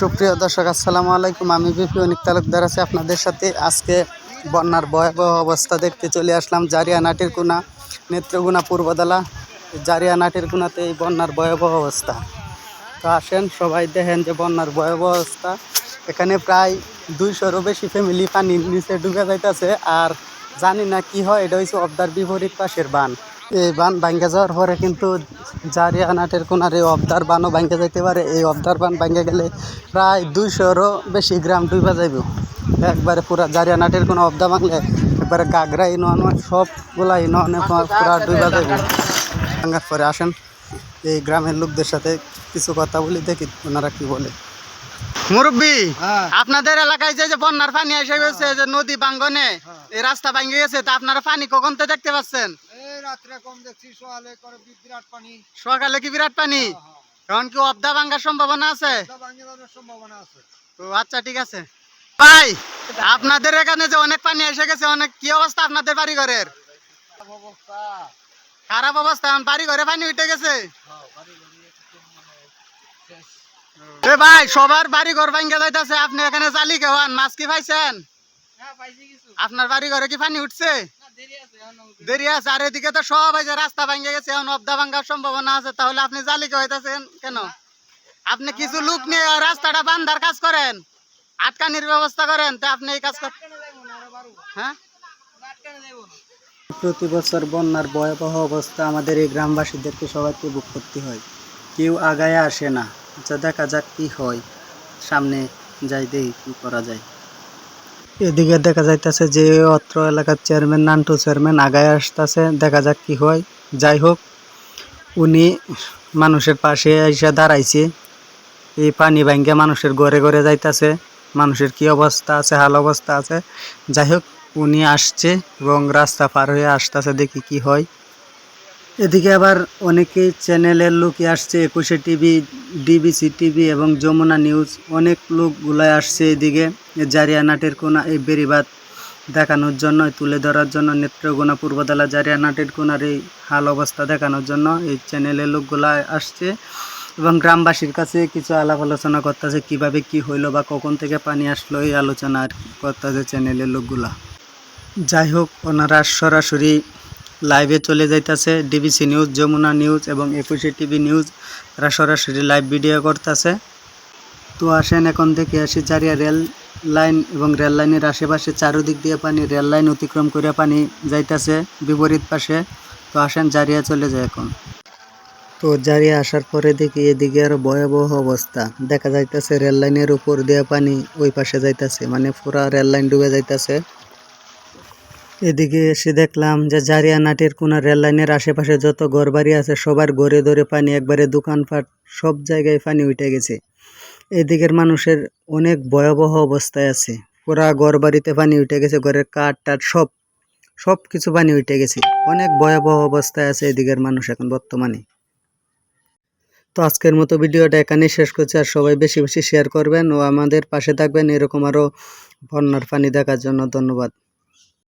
সুপ্রিয় দর্শক, আসসালামু আলাইকুম। আমি বিপি অনিক তালুকদার আছি আপনাদের সাথে। আজকে বন্যার ভয়াবহ অবস্থা দেখতে চলে আসলাম জারিয়া নাটের কোনা নেত্রগুনা পূর্বদলা জারিয়া নাটের কোনাতে এই বন্যার ভয়াবহ অবস্থা। তো আসেন, সবাই দেখেন যে বন্যার ভয়াবহ অবস্থা। এখানে প্রায় দুইশোরও বেশি ফ্যামিলি পানির নিচে ডুবে যাইতেছে। আর জানি না কি হয়, এটা হচ্ছে অবদার বিপরীত পাশের বান। এই বান ভাঙ্গে যাওয়ার পরে কিন্তু জারিয়া নাটের কোনার এই অবদার বানও ভাঙ্গে যাইতে পারে। এই অবদার বান ভাঙ্গে গেলে প্রায় দুইশোরও বেশি গ্রাম ডুবে যাইব। একবারে পুরা জারিয়া নাটের কোনো অবদা ভাঙলে একবারে গাগরা ইনন সবগুলা ইননে পুরা ডুবে যাইব। ভাঙ্গার পরে আসেন এই গ্রামের লোকদের সাথে কিছু কথা বলি দেখি ওনারা কি বলে। মুরব্বী হ্যাঁ। আপনাদের এলাকায় যে যে বন্যার পানি এসে গেছে যে নদী বাঙ্গনে এই রাস্তা ভাঙ্গে গেছে তা আপনারা পানি কখন তো দেখতে পাচ্ছেন? রাত্রে কম দেখছি সোয়ালে করে বিরাট পানি। সকালে কি বিরাট পানি? এখন কি অবদা সম্ভাবনা আছে? সম্ভাবনা আচ্ছা ঠিক আছে। ভাই আপনাদের এখানে যে অনেক পানি এসে গেছে অনেক কি অবস্থা আপনাদের বাড়ি ঘরের খারাপ অবস্থা এখন বাড়ি ঘরে পানি উঠে গেছে? এ ভাই সবার বাড়ি ঘর ভাঙ্গে যাইতেছে। আপনি এখানে জালি কেওয়ান মাছ কি পাইছেন? আপনার বাড়ি ঘরে কি পানি উঠছে? দেরি আছে, আর এদিকে তো সব এই যে রাস্তা ভাঙ্গে গেছে, এখন অবদা ভাঙ্গার সম্ভাবনা আছে, তাহলে আপনি জালি হইতেছেন কেন? আপনি কিছু লোক নিয়ে রাস্তাটা বান্ধার কাজ করেন, আটকানির ব্যবস্থা করেন, তা আপনি এই কাজ করেন হ্যাঁ? প্রতি বছর বন্যার ভয়াবহ অবস্থা আমাদের এই গ্রামবাসীদেরকে সবাইকে বুক করতে হয়। কেউ আগায় আসে না, যা দেখা যাক কি হয়, সামনে যাই দেখি কি করা যায়। এদিকে দেখা যাইতেছে যে অত্র এলাকার চেয়ারম্যান, নান্টু চেয়ারম্যান আগায় আসতেছে। দেখা যাক কি হয়। যাই হোক, উনি মানুষের পাশে এসে দাঁড়াইছে। এই পানি ভাঙ্গে মানুষের ঘরে ঘরে যাইতেছে। মানুষের কি অবস্থা আছে, হাল অবস্থা আছে। যাই হোক, উনি আসছে এবং রাস্তা পার হয়ে আসতেছে, দেখি কি হয়। এদিকে আবার অনেকেই চ্যানেলের লোকই আসছে, একুশে টিভি, ডিবিসি টিভি এবং যমুনা নিউজ, অনেক লোকগুলাই আসছে এদিকে। জারিয়া নাটের কোনা এই বেরিবাদ দেখানোর জন্য তুলে ধরার জন্য নেত্রকোনা পূর্বদলা জারিয়া নাটের কোনার এই হাল অবস্থা দেখানোর জন্য এই চ্যানেলের লোকগুলা আসছে এবং গ্রামবাসীর কাছে কিছু আলাপ আলোচনা করতেছে, কীভাবে কি হইল বা কখন থেকে পানি আসলো এই আলোচনা আর করতেছে চ্যানেলের লোকগুলা। যাই হোক, ওনারা সরাসরি লাইভে চলে যাইতেছে ডিবিসি নিউজ যমুনা নিউজ এবং একুশে টিভি নিউজ তারা সরাসরি লাইভ ভিডিও করতেছে। তো আসেন এখন থেকে আসি চারিয়া রেল লাইন এবং রেল লাইনের আশেপাশে চারোদিক দিয়ে পানি রেল লাইন অতিক্রম করে পানি যাইতেছে বিপরীত পাশে। তো আসেন জারিয়া চলে যায় এখন। তো জারিয়া আসার পরে দেখি এদিকে আরও ভয়াবহ অবস্থা। দেখা যাইতেছে রেল লাইনের উপর দিয়ে পানি ওই পাশে যাইতেছে মানে পুরা রেল লাইন ডুবে যাইতেছে। এদিকে এসে দেখলাম যে জারিয়া নাটের কোনা রেল লাইনের আশেপাশে যত ঘরবাড়ি আছে, সবার ঘরে ধরে পানি একবারে দোকানপাট, সব জায়গায় পানি উঠে গেছে। এদিকের মানুষের অনেক ভয়াবহ অবস্থায় আছে। পুরা ঘর বাড়িতে পানি উঠে গেছে, ঘরের কাঠ টাট সব সব কিছু পানি উঠে গেছে। অনেক ভয়াবহ অবস্থায় আছে এদিকের মানুষ এখন বর্তমানে। তো আজকের মতো ভিডিওটা এখানে শেষ করছি। আর সবাই বেশি বেশি শেয়ার করবেন ও আমাদের পাশে থাকবেন। এরকম আরও বন্যার পানি দেখার জন্য ধন্যবাদ।